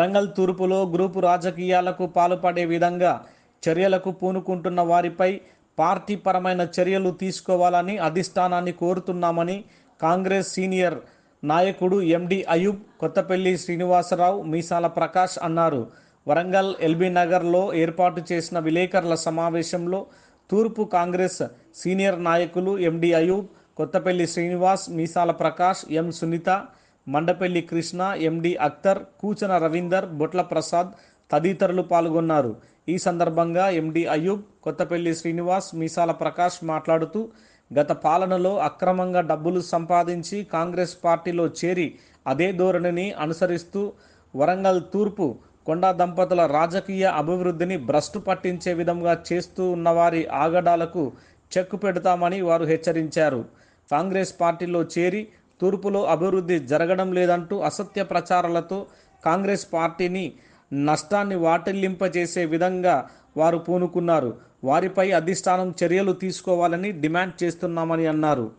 Warangal తూర్పులో group రాజకీయాలకు పాల్పడే విధంగా చర్యలకు పూనుకుంటున్న వారిపై పార్టీ పరమైన చర్యలు తీసుకోవాలని అధిష్టానాన్ని కోరుతున్నామని కాంగ్రెస్ సీనియర్ నాయకుడు ఎండి అయూబ్ కొత్తపల్లి శ్రీనివాసరావు మీసాల ప్రకాష్ అన్నారు. వరంగల్ ఎల్బీ నగర్లో ఏర్పాటు చేసిన విలేకరుల సమావేశంలో తూర్పు కాంగ్రెస్ సీనియర్ నాయకులు ఎండి అయూబ్ కొత్తపల్లి శ్రీనివాస్ మీసాల ప్రకాష్ ఎం సునీత మండపల్లి కృష్ణ ఎండి అఖ్తర్ కూచన రవీందర్ బొట్ల ప్రసాద్ తదితరులు పాల్గొన్నారు. ఈ సందర్భంగా ఎండి అయూబ్ కొత్తపల్లి శ్రీనివాస్ మీసాల ప్రకాష్ మాట్లాడుతూ గత పాలనలో అక్రమంగా డబ్బులు సంపాదించి కాంగ్రెస్ పార్టీలో చేరి అదే ధోరణిని అనుసరిస్తూ వరంగల్ తూర్పు కొండా దంపతుల రాజకీయ అభివృద్ధిని భ్రష్టు పట్టించే విధంగా చేస్తూ ఉన్నవారి ఆగడాలకు చెక్కు పెడతామని వారు హెచ్చరించారు. కాంగ్రెస్ పార్టీలో చేరి తూర్పులో అభివృద్ధి జరగడం లేదంటూ అసత్య ప్రచారాలతో కాంగ్రెస్ పార్టీని నష్టాన్ని వాటిల్లింపజేసే విధంగా వారు పూనుకున్నారు. వారిపై అధిష్టానం చర్యలు తీసుకోవాలని డిమాండ్ చేస్తున్నామని అన్నారు.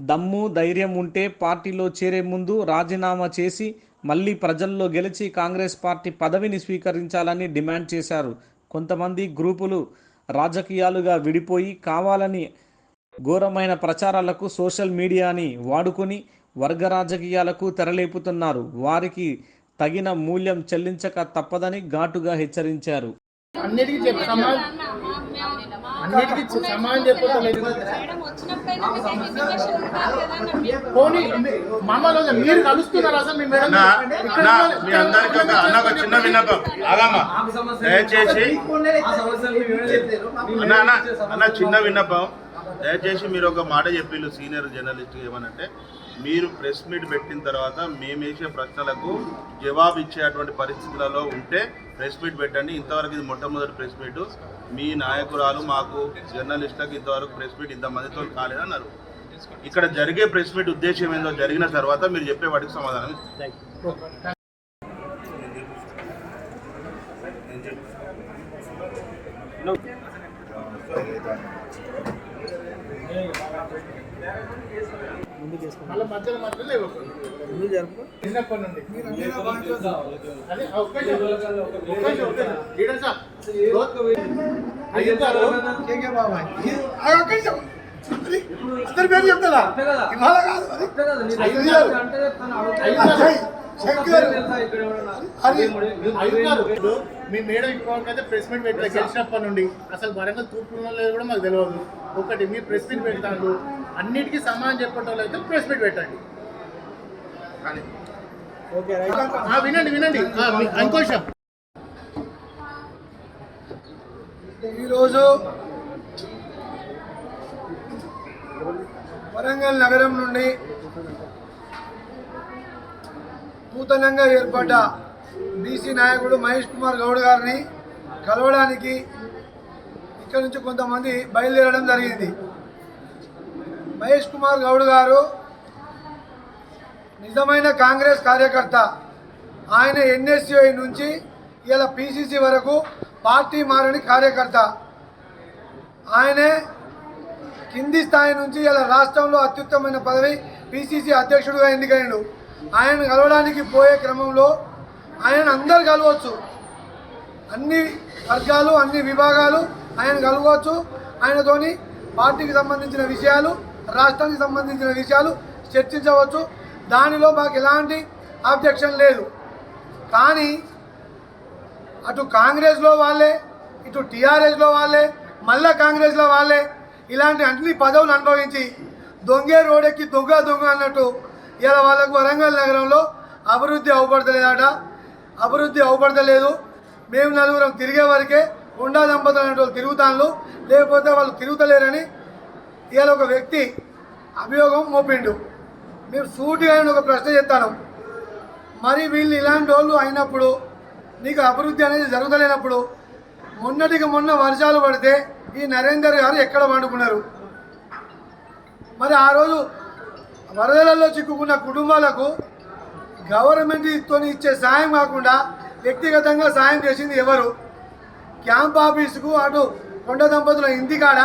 దమ్ము ధైర్యం ఉంటే పార్టీలో చేరే ముందు రాజీనామా చేసి మళ్ళీ ప్రజల్లో గెలిచి కాంగ్రెస్ పార్టీ పదవిని స్వీకరించాలని డిమాండ్ చేశారు. కొంతమంది గ్రూపులు రాజకీయాలుగా విడిపోయి కావాలని ఘోరమైన ప్రచారాలకు సోషల్ మీడియాని వాడుకొని వర్గ రాజకీయాలకు తెరలేపుతున్నారు. వారికి తగిన మూల్యం చెల్లించక తప్పదని ఘాటుగా హెచ్చరించారు. అన్నిటికీ చెప్పి సమాధానం అన్నిటికీ చె- సమాధానం చెప్పలేదు పోనీ మామూలు మీరు కలుస్తున్నారు అసలు మీ మేడం అన్నా, అన్నా, మీ అందరికీ ఒక అన్న ఒక చిన్న విన్నపం. ఆగమ్మా. దయచేసి అన్న అన్న అన్న చిన్న విన్నపం. దయచేసి మీరు ఒక మాట చెప్పిళ్ళు సీనియర్ జర్నలిస్ట్ ఏమనంటే మీరు ప్రెస్ మీట్ పెట్టిన తర్వాత మేము వేసే ప్రశ్నలకు జవాబు ఇచ్చేటువంటి పరిస్థితులలో ఉంటే ప్రెస్ మీట్ పెట్టండి. ఇంతవరకు ఇది మొట్టమొదటి ప్రెస్ మీట్. మీ నాయకురాలు మాకు జర్నలిస్టులకు ఇంతవరకు ప్రెస్ మీట్ ఇంతమందితో కాలేదన్నారు. ఇక్కడ జరిగే ప్రెస్ మీట్ ఉద్దేశం ఏందో జరిగిన తర్వాత మీరు చెప్పే వాటికి సమాధానం ఇస్తాం. మళ్ళీ మధ్యలో మధ్యలో లేవకూడదు చిన్నప్పటి నుండి అదే, ఒక్క నిమిషం. ఒక్క అందరి పేరు చెప్తారా? ఇవాళ కాదు. అయ్యుతారు. శంకర్. అది. అయ్యుతారు. ఇప్పుడు మీ మేడం ఇప్పటికైతే ప్రెస్ మీట్ పెట్టారు గెలిచినప్పటి నుండి అసలు వరంగల్ తూర్పు ఉన్నది కూడా మాకు తెలియదు ఒకటి మీ ప్రెస్ మీట్ పెడతాను అన్నిటికీ సమానం చెప్పేటోళ్ళు అయితే ప్రెస్ మీట్ పెట్టండి. ఆ, వినండి వినండి. విషయం. ఈరోజు వరంగల్ నగరం నుండి నూతనంగా ఏర్పడ్డ బీసీ నాయకుడు మహేష్ కుమార్ గౌడ్ గారిని కలవడానికి ఇక్కడ నుంచి కొంతమంది బయలుదేరడం జరిగింది. మహేష్ కుమార్ గౌడ్ గారు నిజమైన కాంగ్రెస్ కార్యకర్త. ఆయన ఎన్ఎస్యుఐ నుంచి ఇలా పిసిసి వరకు పార్టీ మారని కార్యకర్త. ఆయనే కింది స్థాయి నుంచి ఇలా రాష్ట్రంలో అత్యుత్తమైన పదవి పిసిసి అధ్యక్షుడిగా ఎన్నికైనడు ఆయన కలవడానికి పోయే క్రమంలో ఆయన అందరు కలవచ్చు. అన్ని వర్గాలు అన్ని విభాగాలు ఆయన కలవచ్చు. ఆయనతోని పార్టీకి సంబంధించిన విషయాలు రాష్ట్రానికి సంబంధించిన విషయాలు చర్చించవచ్చు. దానిలో మాకు ఎలాంటి ఆబ్జెక్షన్ లేదు. కానీ అటు కాంగ్రెస్లో వాళ్ళే ఇటు టీఆర్ఎస్లో వాళ్ళే మళ్ళా కాంగ్రెస్లో వాళ్ళే ఇలాంటి అన్ని పదవులు అనుభవించి దొంగే రోడెక్కి దొంగ దొంగ అన్నట్టు ఇలా వాళ్ళకు వరంగల్ నగరంలో అభివృద్ధి అవపడతలేదట. అభివృద్ధి అవపడతలేదు. మేము నలుగురం తిరిగే వరకే కొండా దంపతులు అనేటువంటి వాళ్ళు తిరుగుతాను లేకపోతే వాళ్ళు తిరుగుతలేరని ఇవాళ ఒక వ్యక్తి అభియోగం మోపిండు. మీరు సూటిగా ఒక ప్రశ్న చెప్తాను మరి వీళ్ళు ఇలాంటి వాళ్ళు అయినప్పుడు నీకు అభివృద్ధి అనేది జరుగుతలేనప్పుడు మొన్నటికి మొన్న వర్షాలు పడితే ఈ నరేందర్ గారు ఎక్కడ పండుకున్నారు? మరి ఆ రోజు వరదలలో చిక్కుకున్న కుటుంబాలకు గవర్నమెంట్తో ఇచ్చే సాయం కాకుండా వ్యక్తిగతంగా సాయం చేసింది ఎవరు? క్యాంప్ ఆఫీసుకు అటు కొండ దంపతుల ఇంటికాడ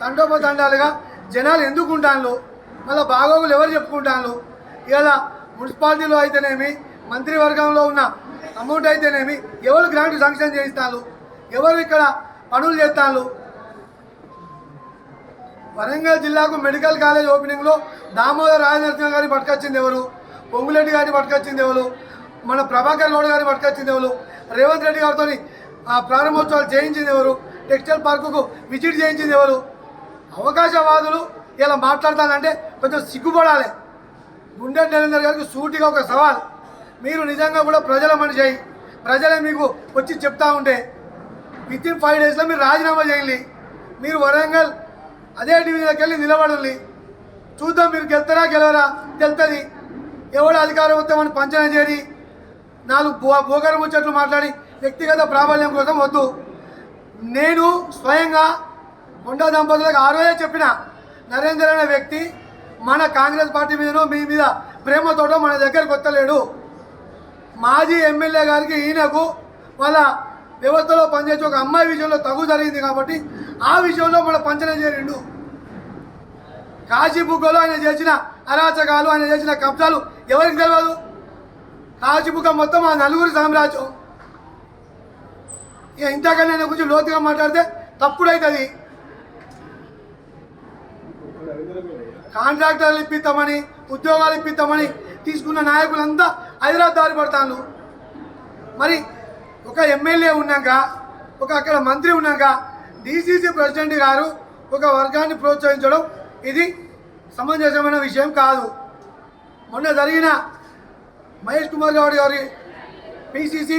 తండోపతండాలుగా జనాలు ఎందుకు ఉంటాను మళ్ళీ బాగోగులు ఎవరు చెప్పుకుంటాను ఇలా మున్సిపాలిటీలో అయితేనేమి మంత్రివర్గంలో ఉన్న అమౌంట్ అయితేనేమి ఎవరు గ్రాంట్ శాంక్షన్ చేయిస్తాను ఎవరు ఇక్కడ పనులు చేస్తాను వరంగల్ జిల్లాకు మెడికల్ కాలేజ్ ఓపెనింగ్లో దామోదర్ రాజనరసింహ గారిని పట్టుకొచ్చింది ఎవరు? పొంగులెడ్డి గారిని పట్టుకొచ్చింది ఎవరు? మన ప్రభాకర్ గౌడ్ గారిని పట్టుకొచ్చింది ఎవరు? రేవంత్ రెడ్డి గారితో ఆ ప్రారంభోత్సవాలు చేయించింది ఎవరు? టెక్స్టైల్ పార్కుకు విజిట్ చేయించింది ఎవరు? అవకాశవాదులు ఇలా మాట్లాడతానంటే కొంచెం సిగ్గుపడాలి. గుండె నరేందర్ గారికి సూటిగా ఒక సవాల్. మీరు నిజంగా కూడా ప్రజల మనిషి అయి ప్రజలే మీకు వచ్చి చెప్తా ఉంటే విత్ ఇన్ ఫైవ్ డేస్లో మీరు రాజీనామా చేయండి. మీరు వరంగల్ అదే డివిజన్కి వెళ్ళి నిలబడండి. చూద్దాం మీరు గెలుతారా గెలవరా తెలుస్తుంది ఎవడు అధికారం వస్తామని పంచన చేరి నాలుగు భూ బోగర ముచ్చట్లు మాట్లాడి వ్యక్తిగత ప్రాబల్యం కోసం వద్దు. నేను స్వయంగా కొండా దంపతులకు ఆ రోజే చెప్పిన నరేందర్ అనే వ్యక్తి మన కాంగ్రెస్ పార్టీ మీదనో మీ మీద ప్రేమతోటో మన దగ్గరకు వస్తలేడు. మాజీ ఎమ్మెల్యే గారికి ఈయనకు వాళ్ళ వ్యవస్థలో పనిచేసే ఒక అమ్మాయి విషయంలో తగు జరిగింది కాబట్టి ఆ విషయంలో మన పంచన చేరిండు. కాశీబుగ్గలో ఆయన చేసిన అరాచకాలు ఆయన చేసిన కబ్జాలు ఎవరికి తెలియదు కాశీబుగ్గ మొత్తం ఆ నలుగురు సామ్రాజ్యం. ఇక ఇంతకన్నా నేను గురించి లోతుగా మాట్లాడితే తప్పుడైతుంది. కాంట్రాక్టర్లు ఇప్పిస్తామని ఉద్యోగాలు ఇప్పిస్తామని తీసుకున్న నాయకులంతా హైదరాబాద్ దారి పడతాను మరి ఒక ఎమ్మెల్యే ఉన్నాక ఒక అక్కడ మంత్రి ఉన్నాక డీసీసీ ప్రెసిడెంట్ గారు ఒక వర్గాన్ని ప్రోత్సహించడం ఇది సమంజసమైన విషయం కాదు. మొన్న జరిగిన మహేష్ కుమార్ గౌడ్ గారి పిసిసి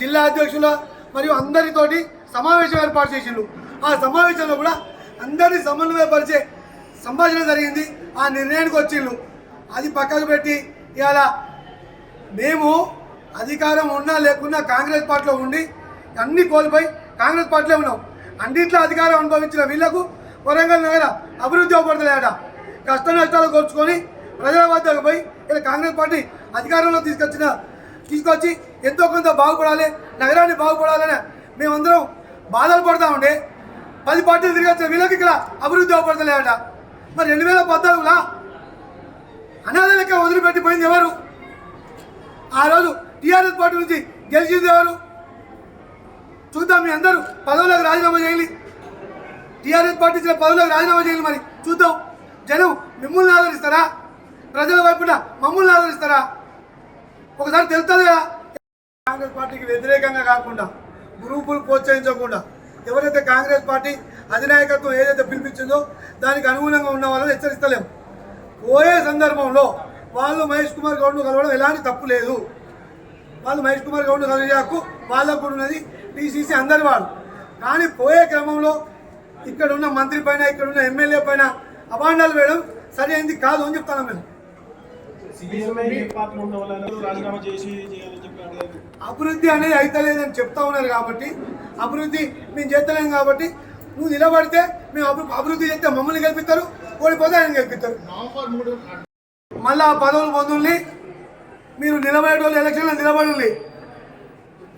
జిల్లా అధ్యక్షుల మరియు అందరితోటి సమావేశం ఏర్పాటు చేసిండు. ఆ సమావేశంలో కూడా అందరినీ సమన్వయపరిచే సంభాషణ జరిగింది. ఆ నిర్ణయానికి వచ్చిండు. అది పక్కకు పెట్టి ఇవాళ మేము అధికారం ఉన్నా లేకున్నా కాంగ్రెస్ పార్టీలో ఉండి అన్ని కోల్పోయి కాంగ్రెస్ పార్టీలో ఉన్నాం. అన్నింటిలో అధికారం అనుభవించిన వీళ్ళకు వరంగల్ నగర అభివృద్ధి అవ్వబడతలేట కష్ట నష్టాలు కోర్చుకొని ప్రజల వద్దకు పోయి ఇలా కాంగ్రెస్ పార్టీ అధికారంలో తీసుకొచ్చిన తీసుకొచ్చి ఎంతో కొంత బాగుపడాలి నగరాన్ని బాగుపడాలని మేమందరం బాధలు పడతా ఉండే. పది పార్టీలు తిరిగి వీళ్ళకి ఇక్కడ అభివృద్ధి అవపడతలేట మరి రెండు వేల పద్నాలుగులా అనాథ లెక్క వదిలిపెట్టిపోయింది ఎవరు? ఆ రోజు టీఆర్ఎస్ పార్టీ నుంచి గెలిచింది ఎవరు? చూద్దాం మీ అందరూ పదవులకు రాజీనామా చేయాలి టీఆర్ఎస్ పార్టీ ఇచ్చిన పదవులకు రాజీనామా చేయాలి మరి. చూద్దాం. జనం మిమ్మల్ని ఆదరిస్తారా? ప్రజల వైపున మమ్మల్ని ఆదరిస్తారా? ఒకసారి తెలుస్తుంది? కదా కాంగ్రెస్ పార్టీకి వ్యతిరేకంగా కాకుండా గ్రూపులు ప్రోత్సహించకుండా ఎవరైతే కాంగ్రెస్ పార్టీ అధినాయకత్వం ఏదైతే పిలిపించిందో దానికి అనుగుణంగా ఉన్న వాళ్ళని హెచ్చరిస్తలేము పోయే సందర్భంలో వాళ్ళు మహేష్ కుమార్ గౌడ్ను కలవడం ఎలాంటి తప్పు లేదు. వాళ్ళు మహేష్ కుమార్ గౌడ్ను కలిగే హక్కు వాళ్ళకు కూడా ఉన్నది టీసీసీ అందరి వాళ్ళు. కానీ పోయే క్రమంలో ఇక్కడ ఉన్న మంత్రి పైన ఇక్కడ ఉన్న ఎమ్మెల్యే పైన అభాండాలు వేయడం సరి అయింది కాదు అని చెప్తాను మేము అభివృద్ధి అనేది అయితలేదని చెప్తా ఉన్నారు కాబట్టి అభివృద్ధి మేము చేస్తలేం కాబట్టి నువ్వు నిలబడితే మేము అభి అభివృద్ధి చేస్తే మమ్మల్ని గెలిపిస్తారు ఓడిపోతే ఆయన గెలిపిస్తారు. మూడు మళ్ళీ ఆ పదవులు పొందుల్ని మీరు నిలబడేటోళ్ళు ఎలక్షన్లో నిలబడండి.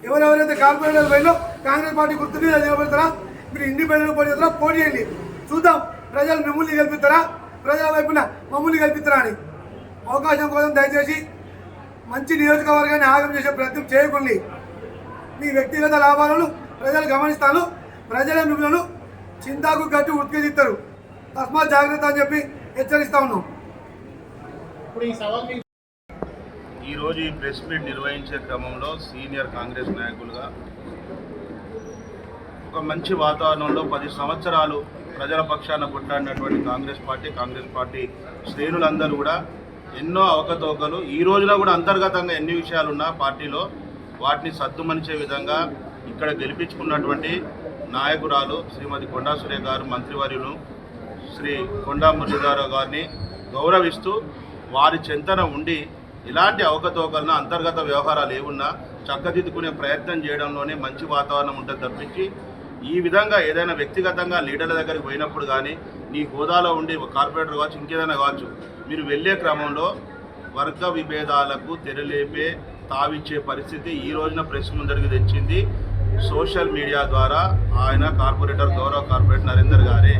ఎవరెవరైతే కార్పొరేటర్ పోయినో కాంగ్రెస్ పార్టీ గుర్తు మీద నిలబడతారా? మీరు ఇండిపెండెంట్ పోటీ చేస్తారా? పోటీ చేయండి. చూద్దాం. ప్రజలు మిమ్మల్ని గెలిపిస్తారా? ప్రజల వైపున మమ్మల్ని గెలిపిస్తారా అని. అవకాశం కోసం దయచేసి మంచి నియోజకవర్గాన్ని ఆగం చేసే ప్రయత్నం చేయకండి. మీ వ్యక్తిగత లాభాలను ప్రజలు గమనిస్తాను ప్రజల మిమ్మల్ని చింతాకు కట్టి ఉత్కేజిస్తారు తస్మాత్ జాగ్రత్త అని చెప్పి హెచ్చరిస్తా ఉన్నాం. ఇప్పుడు ఈ సవాల్ మీకు ఈరోజు ఈ ప్రెస్ మీట్ నిర్వహించే క్రమంలో సీనియర్ కాంగ్రెస్ నాయకులుగా ఒక మంచి వాతావరణంలో పది సంవత్సరాలు ప్రజల పక్షాన కొట్లాడినటువంటి కాంగ్రెస్ పార్టీ కాంగ్రెస్ పార్టీ శ్రేణులందరూ కూడా ఎన్నో అవకతవకలు. ఈ రోజున కూడా అంతర్గతంగా ఎన్ని విషయాలు ఉన్నా పార్టీలో వాటిని సద్దుమనిచే విధంగా ఇక్కడ గెలిపించుకున్నటువంటి నాయకురాలు శ్రీమతి కొండా సురే గారు మంత్రివర్యులు శ్రీ కొండా మురళీధరరావు గారిని గౌరవిస్తూ వారి చెంతన ఉండి ఇలాంటి అవకతవకలను అంతర్గత వ్యవహారాలు ఏమున్నా చక్కదిద్దుకునే ప్రయత్నం చేయడంలోనే మంచి వాతావరణం ఉంటుంది తప్పించి ఈ విధంగా ఏదైనా వ్యక్తిగతంగా లీడర్ల దగ్గరికి పోయినప్పుడు కానీ నీ హోదాలో ఉండే ఒక కార్పొరేటర్ కావచ్చు ఇంకేదైనా కావచ్చు మీరు వెళ్ళే క్రమంలో వర్గ విభేదాలకు తెరలేపే తావిచ్చే పరిస్థితి ఈ రోజున ప్రెస్ ముందరికి తెచ్చింది సోషల్ మీడియా ద్వారా ఆయన కార్పొరేటర్ గౌరవ కార్పొరేటర్ నరేందర్ గారే.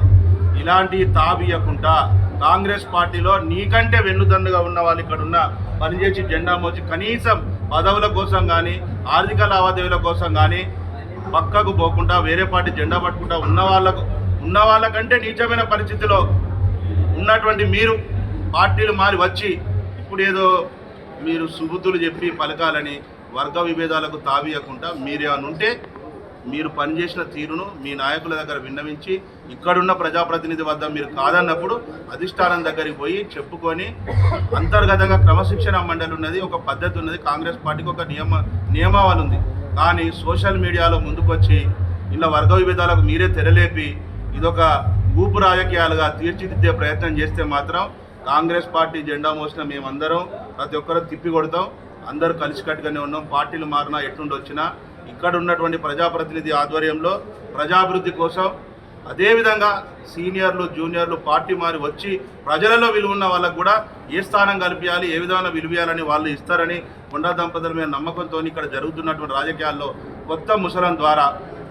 ఇలాంటి తాబియకుండా కాంగ్రెస్ పార్టీలో నీకంటే వెన్నుదన్నుగా ఉన్న వాళ్ళు ఇక్కడ ఉన్న పనిచేసి జెండా మోచి కనీసం పదవుల కోసం కానీ ఆర్థిక లావాదేవీల కోసం కానీ పక్కకు పోకుండా వేరే పార్టీ జెండా పట్టుకుంటా ఉన్న వాళ్ళకు ఉన్న వాళ్ళకంటే నీచమైన పరిస్థితిలో ఉన్నటువంటి మీరు పార్టీలు మారి వచ్చి ఇప్పుడు ఏదో మీరు సుబుద్ధులు చెప్పి పలకాలని వర్గ విభేదాలకు తావీయకుండా మీరేమైనా ఉంటే మీరు పనిచేసిన తీరును మీ నాయకుల దగ్గర విన్నవించి ఇక్కడున్న ప్రజాప్రతినిధి వద్ద మీరు కాదన్నప్పుడు అధిష్టానం దగ్గరికి పోయి చెప్పుకొని అంతర్గతంగా క్రమశిక్షణ మండలి ఉన్నది ఒక పద్ధతి ఉన్నది కాంగ్రెస్ పార్టీకి ఒక నియమ నియమావళి ఉంది. కానీ సోషల్ మీడియాలో ముందుకొచ్చి ఇలా వర్గ విభేదాలకు మీరే తెరలేపి ఇదొక ఊపు రాజకీయాలుగా తీర్చిదిద్దే ప్రయత్నం చేస్తే మాత్రం కాంగ్రెస్ పార్టీ జెండా మోసిన మేమందరం ప్రతి ఒక్కరూ తిప్పి కొడతాం. అందరూ కలిసికట్టుగానే ఉన్నాం. పార్టీలు మారినా ఎట్లుండి వచ్చినా ఇక్కడ ఉన్నటువంటి ప్రజాప్రతినిధి ఆధ్వర్యంలో ప్రజాభివృద్ధి కోసం అదేవిధంగా సీనియర్లు జూనియర్లు పార్టీ మారి వచ్చి ప్రజలలో విలువన్న వాళ్ళకు కూడా ఏ స్థానం కల్పించాలి ఏ విధంగా విలువేయాలని వాళ్ళు ఇస్తారని కొండా దంపతుల మీద నమ్మకంతో ఇక్కడ జరుగుతున్నటువంటి రాజకీయాల్లో కొత్త ముసలం ద్వారా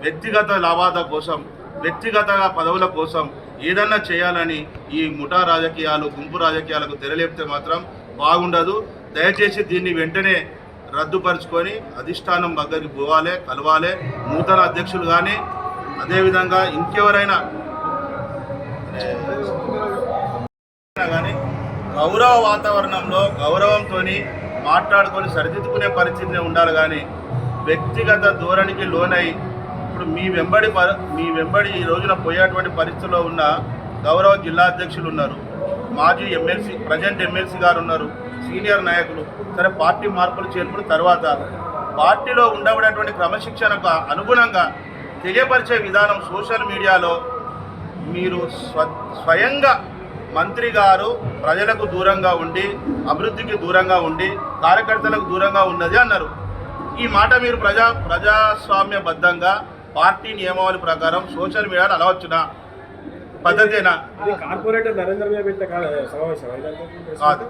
వ్యక్తిగత లాభాల కోసం వ్యక్తిగత పదవుల కోసం ఏదన్నా చేయాలని ఈ ముఠా రాజకీయాలు గుంపు రాజకీయాలకు తెరలేపితే మాత్రం బాగుండదు. దయచేసి దీన్ని వెంటనే రద్దుపరుచుకొని అధిష్టానం దగ్గరికి పోవాలి కలవాలి. నూతన అధ్యక్షులు కానీ అదేవిధంగా ఇంకెవరైనా కానీ గౌరవ వాతావరణంలో గౌరవంతో మాట్లాడుకొని సరిదిద్దుకునే పరిస్థితిని ఉండాలి కానీ వ్యక్తిగత ధోరణికి లోనై ఇప్పుడు మీ వెంబడి మీ వెంబడి ఈ రోజున పోయేటువంటి పరిస్థితిలో ఉన్న గౌరవ జిల్లా అధ్యక్షులు ఉన్నారు. మాజీ ఎమ్మెల్సీ ప్రజెంట్ ఎమ్మెల్సీ గారు ఉన్నారు. సీనియర్ నాయకులు సరే పార్టీ మార్పులు చేరుకున్న తర్వాత పార్టీలో ఉండబడేటువంటి క్రమశిక్షణకు అనుగుణంగా తెలియపరిచే విధానం సోషల్ మీడియాలో మీరు స్వ స్వయంగా మంత్రి గారు ప్రజలకు దూరంగా ఉండి అభివృద్ధికి దూరంగా ఉండి కార్యకర్తలకు దూరంగా ఉన్నది అన్నారు. ఈ మాట మీరు ప్రజా ప్రజాస్వామ్యబద్ధంగా పార్టీ నియమావళి ప్రకారం సోషల్ మీడియాలో అనవచ్చునా పద్ధతేనా? కార్పొరేటర్ నరేంద్ర పెట్టిన సమావేశం కాదు.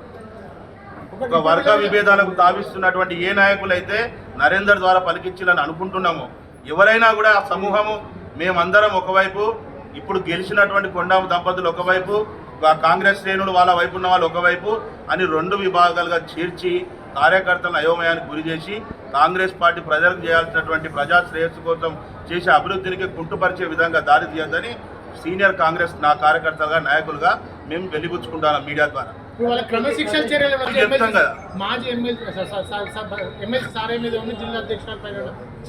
ఒక వర్గ విభేదాలకు తావిస్తున్నటువంటి ఏ నాయకులైతే నరేందర్ ద్వారా పలికించాలని అనుకుంటున్నామో ఎవరైనా కూడా ఆ సమూహము మేమందరం ఒకవైపు ఇప్పుడు గెలిచినటువంటి కొండాము దంపతులు ఒకవైపు కాంగ్రెస్ శ్రేణులు వాళ్ళ వైపు ఉన్న వాళ్ళు ఒకవైపు అని రెండు విభాగాలుగా చేర్చి కార్యకర్తలను అయోమయానికి గురి చేసి కాంగ్రెస్ పార్టీ ప్రజలకు చేయాల్సినటువంటి ప్రజా శ్రేయస్సు కోసం చేసే అభివృద్ధినికి కుంటుపరిచే విధంగా దారి తీయద్దని సీనియర్ కాంగ్రెస్ నా కార్యకర్తలుగా నాయకులుగా మేము వెలిగుచ్చుకుంటాం మీడియా ద్వారా. క్రమశిక్షణ చర్యలు. మాజీ ఎమ్మెల్సీ సారే మీద ఉన్న జిల్లా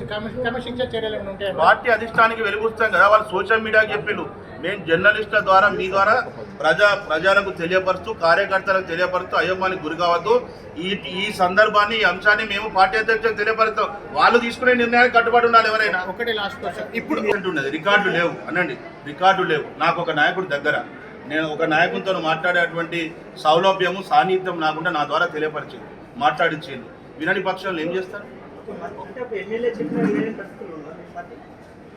క్రమ- క్రమశిక్షణ చర్యలు ఉంటాయా? పార్టీ అధిష్టానికి వెలుగుస్తాం కదా వాళ్ళు సోషల్ మీడియాకి చెప్పిండు మేము జర్నలిస్టుల ద్వారా మీ ద్వారా ప్రజా ప్రజలకు తెలియపరుస్తూ కార్యకర్తలకు తెలియపరుస్తూ అయ్యమ్మానికి గురి కావద్దు. ఈ ఈ సందర్భాన్ని ఈ అంశాన్ని మేము పార్టీ అధ్యక్షులకు తెలియపరుస్తాం. వాళ్ళు తీసుకునే నిర్ణయానికి కట్టుబడి ఉండాలి ఎవరైనా. ఒకటే లాస్ట్ క్వశ్చన్ ఇప్పుడు అంటున్నది రికార్డు లేవు. అనండి రికార్డు లేవు. నాకు ఒక నాయకుడి దగ్గర. నేను ఒక నాయకునితో మాట్లాడేటువంటి సౌలభ్యము సాన్నిధ్యం నాకుండా నా ద్వారా తెలియపరిచింది. మాట్లాడించింది. వినని పక్షంలో ఏం చేస్తారు?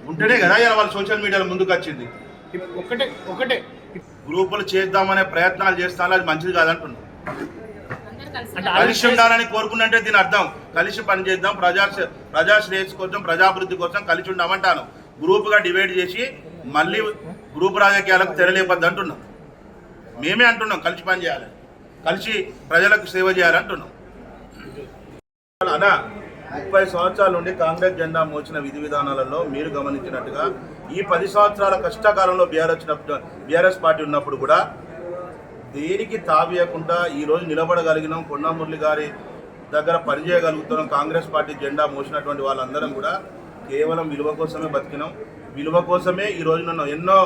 ఉంటేనే కదా ఇలా వాళ్ళు సోషల్ మీడియాలో ముందుకు వచ్చింది. ఒకటే ఒకటే గ్రూపులు చేద్దామనే ప్రయత్నాలు చేస్తాను అది మంచిది కాదంటున్నాను కలిసి ఉండాలని కోరుకున్నట్టే దీని అర్థం. కలిసి పనిచేద్దాం ప్రజా ప్రజా శ్రేయస్సు కోసం ప్రజాభివృద్ధి కోసం కలిసి ఉండామంటాను. గ్రూపుగా డివైడ్ చేసి మళ్ళీ గ్రూప్ రాజకీయాలకు తెరలేపద్దు అంటున్నాం మేమే అంటున్నాం కలిసి పని చేయాలి కలిసి ప్రజలకు సేవ చేయాలి అంటున్నాం అనా ముప్పై సంవత్సరాల నుండి కాంగ్రెస్ జెండా మోచిన విధి విధానాలలో మీరు గమనించినట్టుగా ఈ పది సంవత్సరాల కష్టకాలంలో బీఆర్ వచ్చినప్పుడు బీఆర్ఎస్ పార్టీ ఉన్నప్పుడు కూడా దేనికి తావేయకుండా ఈరోజు నిలబడగలిగినాం కొండామురళి గారి దగ్గర పనిచేయగలుగుతున్నాం కాంగ్రెస్ పార్టీ జెండా మోసినటువంటి వాళ్ళందరం కూడా కేవలం విలువ కోసమే బతికినాం. విలువ కోసమే ఈ రోజు నన్ను ఎన్నో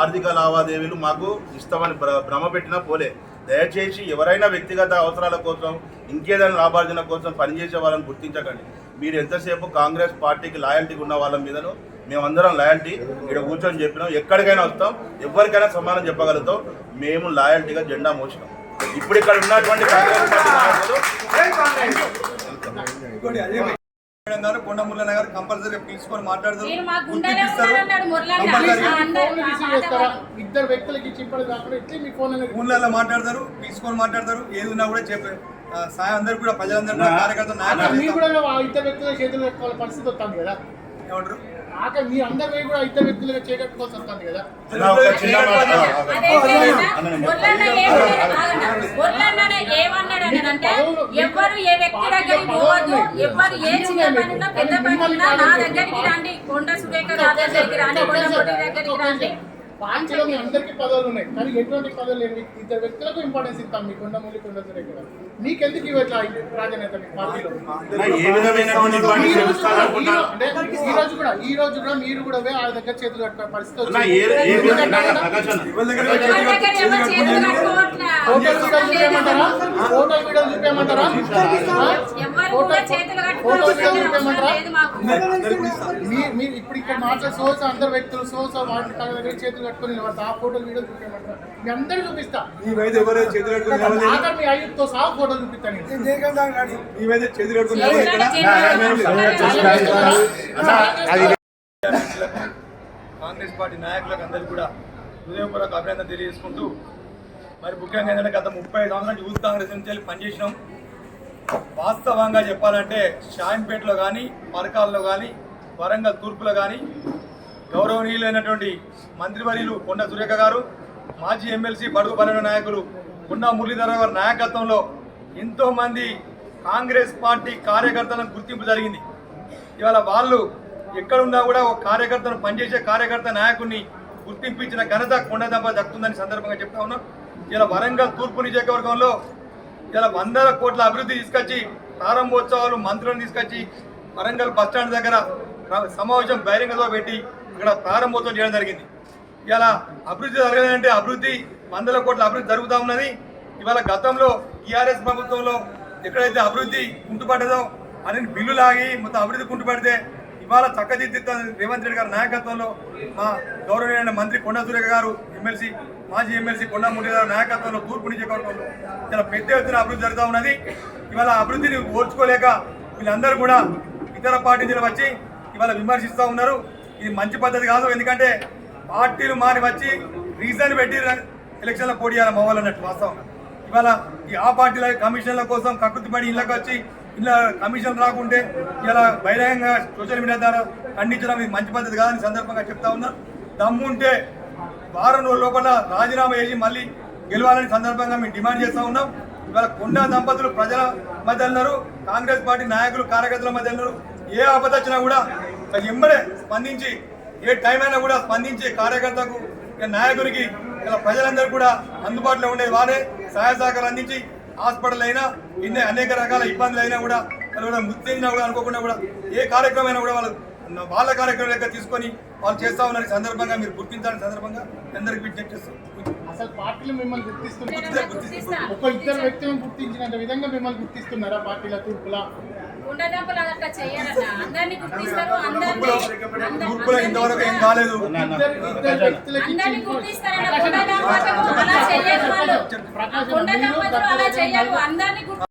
ఆర్థిక లావాదేవీలు మాకు ఇస్తామని భ్ర భ్రమ పెట్టినా పోలే. దయచేసి ఎవరైనా వ్యక్తిగత అవసరాల కోసం ఇంకేదైనా లాభార్జన కోసం పనిచేసే వాళ్ళని గుర్తించకండి. మీరు ఎంతసేపు కాంగ్రెస్ పార్టీకి లాయల్టీగా ఉన్న వాళ్ళ మీదను మేమందరం లాయల్టీ ఇక్కడ కూర్చొని చెప్పినాం. ఎక్కడికైనా వస్తాం ఎవరికైనా సమానం చెప్పగలుగుతాం. మేము లాయల్టీగా జెండా మోసినాం. ఇప్పుడు ఇక్కడ ఉన్నటువంటి కాంగ్రెస్ పార్టీ గారు కొండ మురళి గారు కంపల్సరీ. పిలుచుకొని మాట్లాడతారు మురళన్న. ఇద్దరు వ్యక్తులకి ఫోన్లలో మాట్లాడతారు పిలుచుకొని మాట్లాడతారు. ఏది ఉన్నా కూడా చెప్పే సాయం అందరు కూడా ప్రజలందరూ కూడా కార్యకర్త అన్న, నాయకులు మీరు కూడా ఆ ఇద్దరు వ్యక్తుల చేతులు పరిస్థితి వస్తుంది కదా. ఏమంటారు? ఆక మీ అందరి కూడా ఇద్దరు వ్యక్తులుగా చేకట్టుకోవాల్సి వస్తుంది కదా. ఏమన్నాడంటే ఎవరు ఏ వ్యక్తి దగ్గరికి పోవద్దు. ఎవరు ఏ చిన్న పెద్ద పని ఉన్నా నా దగ్గరికి రండి. కొండ సురేఖ గారి దగ్గరికి రండి. కొండ దగ్గరికి రండి. పార్టీలో మీ అందరికీ పదవులు ఉన్నాయి. కానీ ఎటువంటి పదవులు ఇద్దరు వ్యక్తులకు ఇంపార్టెన్స్ ఇస్తాం. మీ కొండమూలి కొండ సురేఖ గారు మీకెందుకు ఇవ్వట్లా ఈ ప్రాధాన్యత మీ పార్టీలో ఈ రోజు కూడా-? ఈ రోజు కూడా ఈ రోజు కూడా మీరు కూడా పోయి వాళ్ళ దగ్గర చేతులు కట్టుకునే పరిస్థితి అన్న, వచ్చింది. ఏ- ఏ విధంగా ఎందుకంటే మీరు ఇప్పుడు ఇక్కడ మాట్లాడే సోర్స్ అందరు వ్యక్తులు సోర్స్ వాటి తన దగ్గర చేతులు కట్టుకొని నిలబడతా. ఆ ఫోటోలు వీడియోలు చూపించమంటారా మీ అందరూ చూపిస్తా. నీవైతే ఎవరైతే చేతులు కట్టుకుని నిలబడలేదు. ఆఖరి మీ అయ్యతో సహా ఫోటోలు చూపిస్తాను. నీవైతే చేతులు కట్టుకుని ఎవరు కాంగ్రెస్ పార్టీ నాయకులకు అందరికీ కూడా హృదయపూర్వక అభినందన తెలియజేసుకుంటూ మరి ముఖ్యంగా ఏంటంటే గత ముప్పై సంవత్సరాలు యూత్ కాంగ్రెస్ నుంచి వెళ్ళి పనిచేసినాం. వాస్తవంగా చెప్పాలంటే షాయింపేటలో కానీ పరకాల్లో కానీ వరంగల్ తూర్పులో కానీ గౌరవనీయులైనటువంటి మంత్రివర్యులు కొండ సురేఖ గారు మాజీ ఎమ్మెల్సీ బడుగు పన్నెండు నాయకులు ఉన్న మురళీధర గారి నాయకత్వంలో ఎంతోమంది కాంగ్రెస్ పార్టీ కార్యకర్తలకు గుర్తింపు జరిగింది. ఇవాళ వాళ్ళు ఎక్కడున్నా కూడా ఒక కార్యకర్తను పనిచేసే కార్యకర్త నాయకుడిని గుర్తింపించిన ఘనత కొండ దంప దక్కుతుందని సందర్భంగా చెప్తా ఉన్నాం. ఇలా వరంగల్ తూర్పు నియోజకవర్గంలో ఇలా వందల కోట్ల అభివృద్ధి తీసుకొచ్చి ప్రారంభోత్సవాలు మంత్రులను తీసుకొచ్చి వరంగల్ బస్ స్టాండ్ దగ్గర సమావేశం బహిరంగతో పెట్టి అక్కడ ప్రారంభోత్సవం చేయడం జరిగింది. ఇలా అభివృద్ధి జరగలేదంటే అభివృద్ధి వందల కోట్ల అభివృద్ధి జరుగుతూ ఉన్నది. ఇవాళ గతంలో టీఆర్ఎస్ ప్రభుత్వంలో ఎక్కడైతే అభివృద్ధి కుంటుపడ్డదో అని బిల్లు లాగి మొత్తం అభివృద్ధి కుంటుపడితే ఇవాళ చక్కదిద్దుతాను రేవంత్ రెడ్డి గారి నాయకత్వంలో మా గౌరవనీయ మంత్రి కొండ సురేఖ గారు ఎమ్మెల్సీ మాజీ ఎమ్మెల్సీ కొండా మురళి నాయకత్వంలో తూర్పు నియోజకవర్గంలో ఇలా పెద్ద ఎత్తున అభివృద్ధి జరుగుతూ ఉన్నది. ఇవాళ అభివృద్ధిని ఓర్చుకోలేక వీళ్ళందరూ కూడా ఇతర పార్టీ నుంచి వచ్చి ఇవాళ విమర్శిస్తూ ఉన్నారు. ఇది మంచి పద్ధతి కాదు. ఎందుకంటే పార్టీలు మారి వచ్చి రీజన్ పెట్టి ఎలక్షన్లో పోటీ చేయాలి మా వాస్తవం. ఇవాళ ఈ ఆ పార్టీల కమిషన్ల కోసం కకృతి పడి ఇళ్ళకి వచ్చి ఇలా కమిషన్ రాకుంటే ఇలా బహిరంగంగా సోషల్ మీడియా ద్వారా ఖండించడం ఇది మంచి పద్ధతి కాదని సందర్భంగా చెప్తా ఉన్నా. దమ్ముంటే వారం రోజుల లోపల రాజీనామా చేసి మళ్ళీ గెలవాలని సందర్భంగా మేము డిమాండ్ చేస్తూ ఉన్నాం. ఇవాళ కొండా దంపతులు ప్రజల మధ్య ఉన్నారు. కాంగ్రెస్ పార్టీ నాయకులు కార్యకర్తల మధ్య ఉన్నారు. ఏ ఆపద వచ్చినా కూడా ఎంబడే స్పందించి ఏ టైం అయినా కూడా స్పందించి కార్యకర్తకు నాయకునికి ఇలా ప్రజలందరూ కూడా అందుబాటులో ఉండేది వారే. సహాయ సహకారాలు అందించి హాస్పిటల్ అయినా ఇన్ని అనేక రకాల ఇబ్బందులు అయినా కూడా వాళ్ళు కూడా మృతి చెందినా కూడా అనుకోకుండా కూడా ఏ కార్యక్రమం అయినా కూడా వాళ్ళు వాళ్ళ కార్యక్రమం లెక్క తీసుకొని వాళ్ళు చేస్తా ఉన్నారు ఈ సందర్భంగా మీరు గుర్తించాలని సందర్భంగా అందరికి విజ్ఞప్తి చేస్తాం అసలు పార్టీలు మిమ్మల్ని గుర్తిస్తున్నారు గుర్తిస్తా. ఒక ఇద్దరు వ్యక్తులను గుర్తించినంత విధంగా మిమ్మల్ని గుర్తిస్తున్నారా పార్టీల తూర్పులా? ఉండదంపులు అట్లా చేయరన్న అందరినీ గుర్తిస్తారు అందరినీ గ్రూపులో ఇంతవరకు ఏం కాలేదు. ఇద్దరు